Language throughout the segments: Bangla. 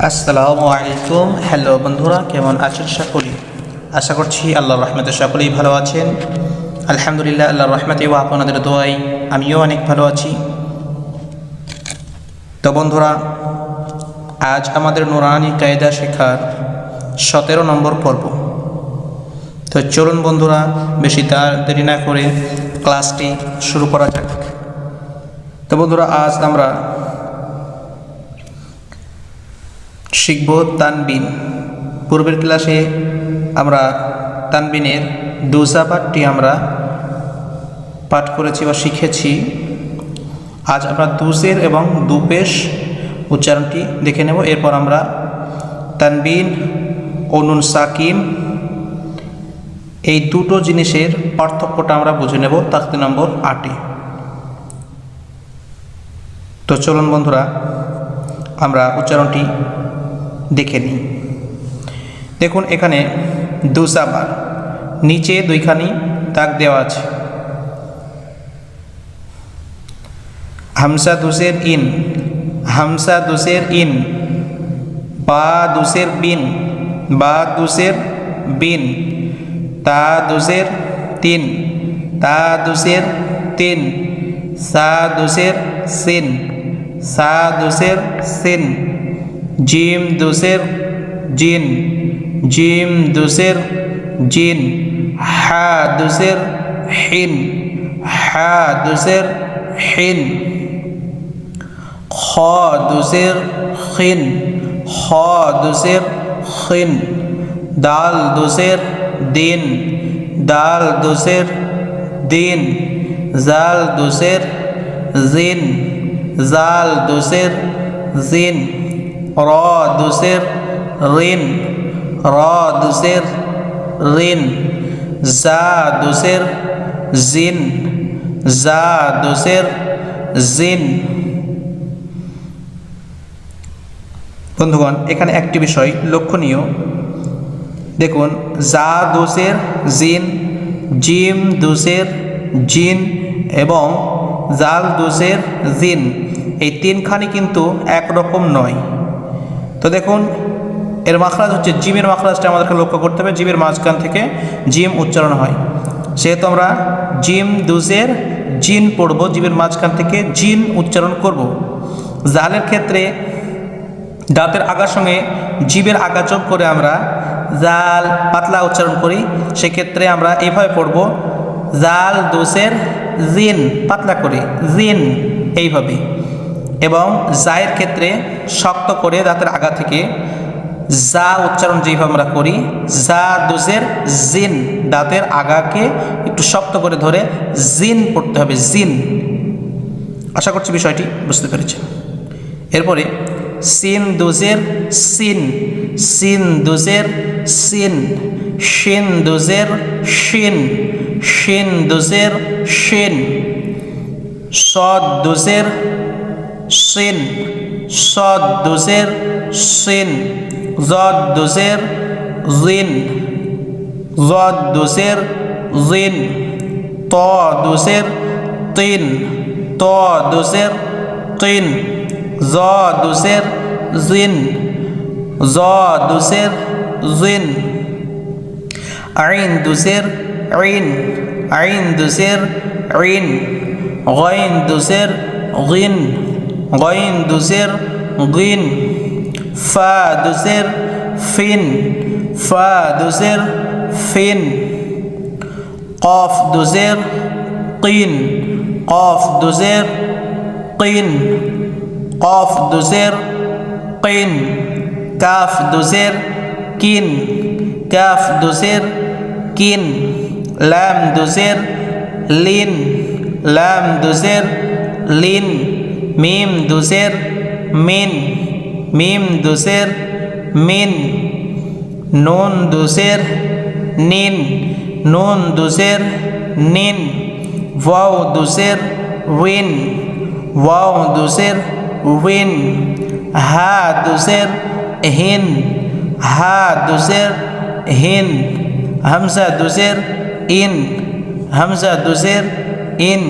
আসসালামু আলাইকুম। হ্যালো বন্ধুরা, কেমন আছেন সকলেই আশা করছি আল্লাহর রহমতে সকলেই ভালো আছেন। আলহামদুলিল্লাহ, আল্লাহর রহমতে ও আপনাদের দোয়াই আমিও অনেক ভালো আছি। তো বন্ধুরা, আজ আমাদের নুরানি কায়দা শেখার সতেরো নম্বর পর্ব। তো চলুন বন্ধুরা, বেশি দেরি না করে ক্লাসটি শুরু করা যাক। তো বন্ধুরা, আজ আমরা শিখব তানবিন। পূর্বের ক্লাসে আমরা তানবিনের দুসা পাঠটি আমরা পাঠ করেছি বা শিখেছি। আজ আমরা দুসের এবং দুপেশ উচ্চারণটি দেখে নেব। এরপর আমরা তানবিন অনুন সাকিম এই দুটো জিনিসের পার্থক্যটা আমরা বুঝে নেব তাকতি নম্বর আটে। তো চলুন বন্ধুরা, আমরা উচ্চারণটি দেখে নিই। দেখুন, এখানে দুসাবার নিচে দুইখানি দাগ দেওয়া আছে। হামসা দুসের ইন, হামসা দুসের ইন, বা দুসের বিন, বা দুসের বিন, তা দুসের তিন, তা দুসের তিন, সা দুসের সিন, সা দুসের সিন। জিম দুসের জিন, জিম দুসের জিন, হা দুসের হিন, হা দুসের হিন, খ দুসের খিন খ দুসের খিন দাল দুসের দিন, দাল দুসের দিন, জাল দুসের জিন, জাল দুসের জিন। র দুসের ঋণ র দুসের ঋণ জা দুসের জিন জা দুসের জিন। বন্ধুগণ, এখানে একটি বিষয় লক্ষণীয়। দেখুন জা দোষের জিন, জিম দোষের জিন এবং জাল দোষের জিন। এই তিনখানি কিন্তু একরকম নয়। তো দেখুন, এর মাখরাজ হচ্ছে জিমের মাখরাজটা আমাদেরকে লক্ষ্য করতে হবে। জিমের মাঝখান থেকে জিম উচ্চারণ হয়। সেহেতু আমরা জিম দুজের জিন পড়ব, জিমের মাঝখান থেকে জিন উচ্চারণ করব। জালের ক্ষেত্রে দাঁতের আগার সঙ্গে জীবের আগা যোগ করে আমরা জাল পাতলা উচ্চারণ করি। সেক্ষেত্রে আমরা এইভাবে পড়ব, জাল দোষের জিন পাতলা করে, জিন এইভাবে। এবং জায়ের ক্ষেত্রে শক্ত করে দাঁতের আগা থেকে যা উচ্চারণ যেভাবে আমরা করি, যা দুজের জিন দাঁতের আগাকে একটু শক্ত করে ধরে জিন পড়তে হবে, জিন। আশা করছি বিষয়টি বুঝতে পেরেছেন। এরপরে, সিন দুজের সিন সিন দুজের সিন, শিন দুজের শিন শিন দুজের শিন, সদ দুজের সিন, সদ দুজের সিন, জদ দুজের জিন, জদ দুজের জিন, ত দুজের তিন, ত দুজের তিন, জ দুসের জিন, জ দুসের জিন, আইন দুসের ঋণ আইন দুসের ঋণ গইন দুসের গিন গইন দুসের গিন ফা দুসের ফিন ফা দুসের ফিন কফ দুসের কিন কফ দুসের কিন কফ দুজের, কিন কাফ দুজের, কিন কাফ দুজের, কিন লাম দুজের, লিন লাম দুজের, লিন মিম দুজের মিন মিম দুজের মিন নুন দুজের নিন নুন দুজের নিন ওয়াও দুজের উইন ওয়াও দুজের উইন হা দুসের হিন হা দুসের হিন হামসা দুসের ইন হামসা দুসের ইন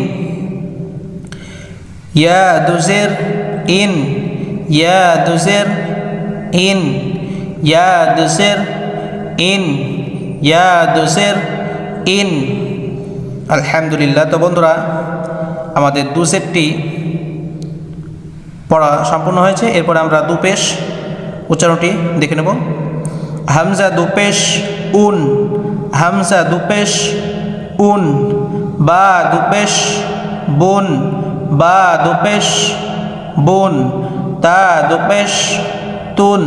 ইয়া দুসের ইন, ইয়া দুসের ইন, ইয়া দুসের ইন, ইয়া দুসের ইন। আলহামদুলিল্লাহ। তো বন্ধুরা, আমাদের দু সেটটি পড়া সম্পূর্ণ হয়েছে। এরপর আমরা দুপেশ উচ্চারণটি দেখে নেব। হামজা দুপেশ উন, হামজা দুপেশ উন, বা দুপেশ বুন বা দুপেশ বুন, তা দুপেশ তুন,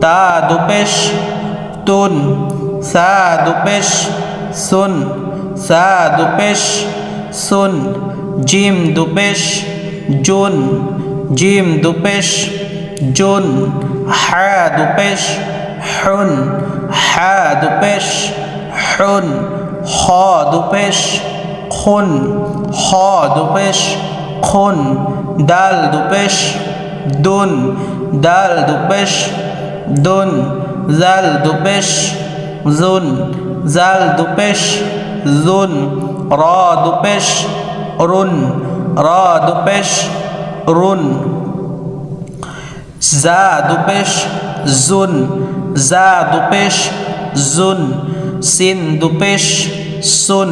তা দুপেশ তুন, সা দুপেশ সুন, সা দুপেশ সুন, জিম দুপেশ জুন, জিম দুপেশ জুন, হা দুপেশ হুন, হা দুপেশ হুন, হ দুপেশ খুন, হ দুপেশ খুন দাল দুপেশ, দুন দাল দুপেশ, দুন, জাল, দুপেশ, জুন, জাল, দুপেশ, জুন, র, দুপেশ, রুন, র, দুপেশ, রুন, জা, দুপেশ, জুন, জা, দুপেশ, জুন, সিন, দুপেশ, সুন,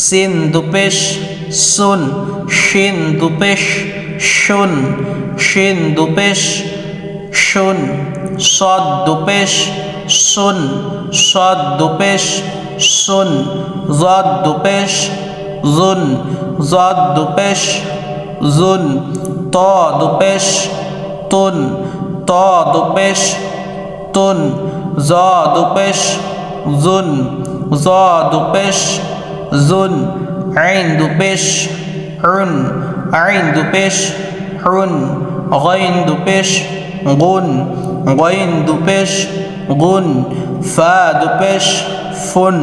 সিন, দুপেশ সুন শিন দুপেশ, শুন, শিন দুপেশ, শুন, সদ দুপেশ সুন সদ দুপেশ সুন জদ দুপেশ, জুন, জদ দুপেশ, জুন, ত দুপেশ, তুন, ত দুপেশ, তুন, জ দুপেশ, জুন, জ দুপেশ, জুন আইন দুপেশ হুন আইন দুপেশ হুন গইন দুপেশ গুন গইন দুপেশ গুন ফা দুপেশ ফুন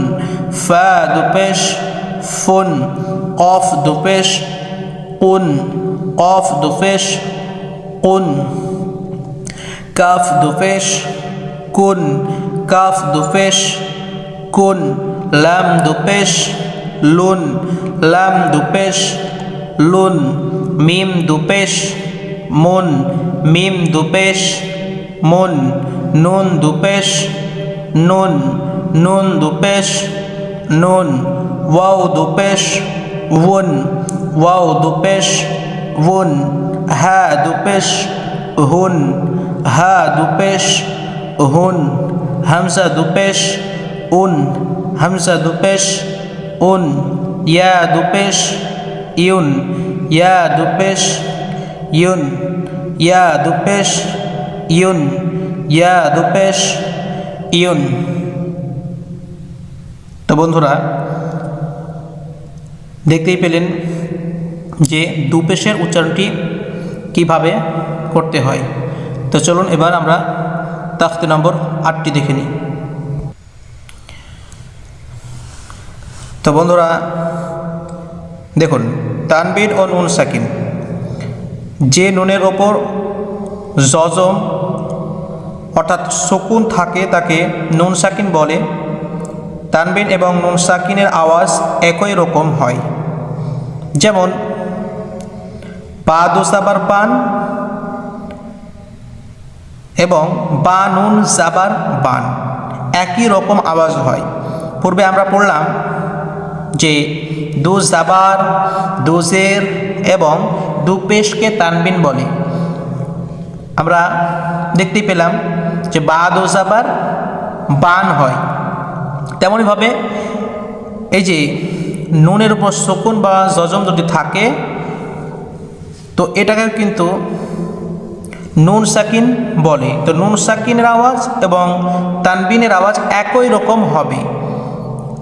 ফা দুপেশ ফুন কফ দুপেশ কুন কফ দুপেশ কুন কাফ দুপেশ কুন কাফ দুপেশ কুন লাম দুপেশ লুন, লাম দুপেশ, লুন, মিম দুপেশ, মুন, মিম দুপেশ, মুন, নুন দুপেশ, নুন নুন দুপেশ, নুন, ওয়াও দুপেশ উন ওয়াও দুপেশ উন হা দুপেশ, হুন, হা দুপেশ, হুন, হামসা দুপেশ, উন, হামসা দুপেশ উন, ইয়া দুপেশ, ইউন, ইয়া দুপেশ, ইউন, ইয়া দুপেশ, ইউন, ইয়া দুপেশ, ইউন। তো বন্ধুরা, দেখতেই পেলেন যে দুপেশের উচ্চারণটি কীভাবে করতে হয়। তো চলুন এবার আমরা তাখতে নম্বর আটটি দেখে নিই। তো বন্ধুরা, দেখুন তানবিন ও নুন সাকিন। যে নুনের ওপর জজম অর্থাৎ শকুন থাকে তাকে নুন সাকিন বলে তানবিন এবং নুন সাকিনের আওয়াজ একই রকম হয়। যেমন, পা দুসাবার পান এবং বা নুন জাবার বান, একই রকম আওয়াজ হয়। পূর্বে আমরা পড়লাম যে দু জাবার দুজের এবং দু পেশকে তানবিন বলে। আমরা দেখতে পেলাম যে বা দু জাবার বান হয়। তেমনইভাবে এই যে নুনের উপর শকুন বা জজম যদি থাকে, তো এটাকে কিন্তু নুন সাকিন বলে। তো নুন সাকিনের আওয়াজ এবং তানবিনের আওয়াজ একই রকম হবে।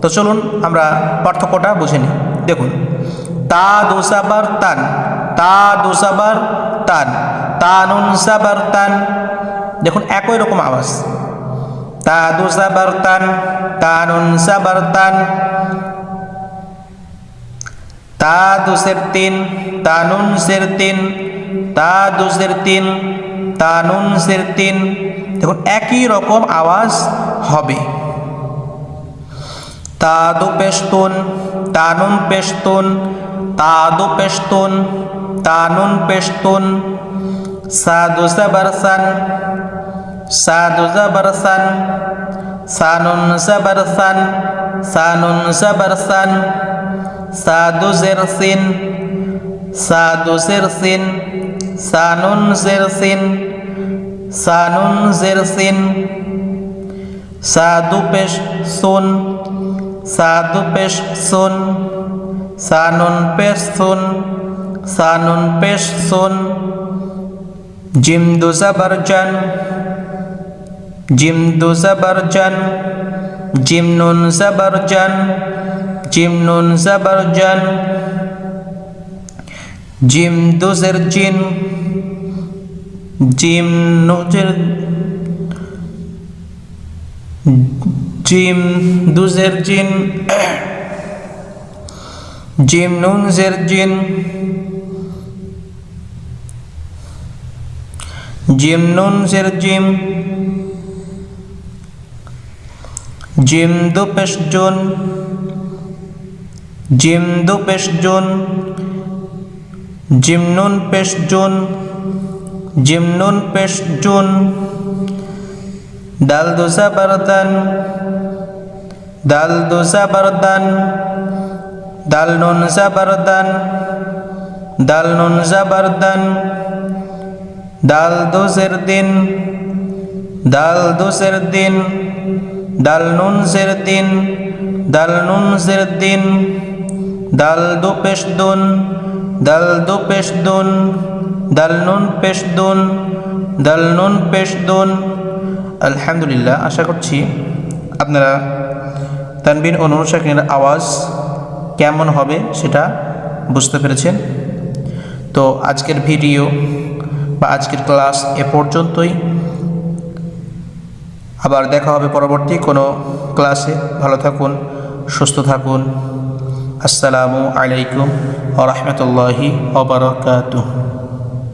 তো চলুন আমরা পার্থক্যটা বুঝে নিই। দেখুন, তা দোসাবার তান, তা দোসাবার তান, তানুন সাবার তান। দেখুন, একই রকম আওয়াজ। তা দোসাবার তান, তানুন সাবার তান। তা দুসের তিন, তানুন সের তিন, তা দুসের তিন, তানুন সের তিন। দেখুন, একই রকম আওয়াজ হবে। তাদু পেস্তুন তানুন পেস্তুন তাদু পেস্তুন তানুন পেস্তুন সাদু জাবার সান, সাদু জাবার সান, সানুন জাবার সান, সানুন জাবার সান। সাদু জের সিন সাদু জের সিন সানুন জের সানুন জের সাদু পেশ সুন সাদু পেশ সুন সানুন পেশ সুন সানুন পেশ সুন জিম দু জাবরজান জিম দু জাবরজান জিম নুন জাবরজান জিম নুন জাবরজান জিম দু জের জিন জিম, দুজের জিন, জিম নুন জের জিন, জিম নুন জের জিম জিম দু পেশ জুন, জিম দু পেশ জুন, জিম নুন পেশ জুন, জিম নুন পেশ জুন, ডাল দোসা বারদান ডাল দোসা বারদান ডাল নুন জাবারদান ডাল নুন জাবারদান ডাল দোসের দিন ডাল দোসের দিন ডাল নুন জের দিন ডাল নুন জের দিন ডাল দু পেশ দুন ডাল দু পেশ দুন ডাল নুন পেশ দুন ডাল নুন পেশ দুন। আলহামদুলিল্লাহ, আশা করছি আপনারা তানবিন ও নুরুসাকিনের আওয়াজ কেমন হবে সেটা বুঝতে পেরেছেন? তো আজকের ভিডিও বা আজকের ক্লাস এ পর্যন্তই। আবার দেখা হবে পরবর্তী কোনো ক্লাসে। ভালো থাকুন, সুস্থ থাকুন। আসসালামু আলাইকুম ওরহমতুল্লাহি ওবরাকাতুহ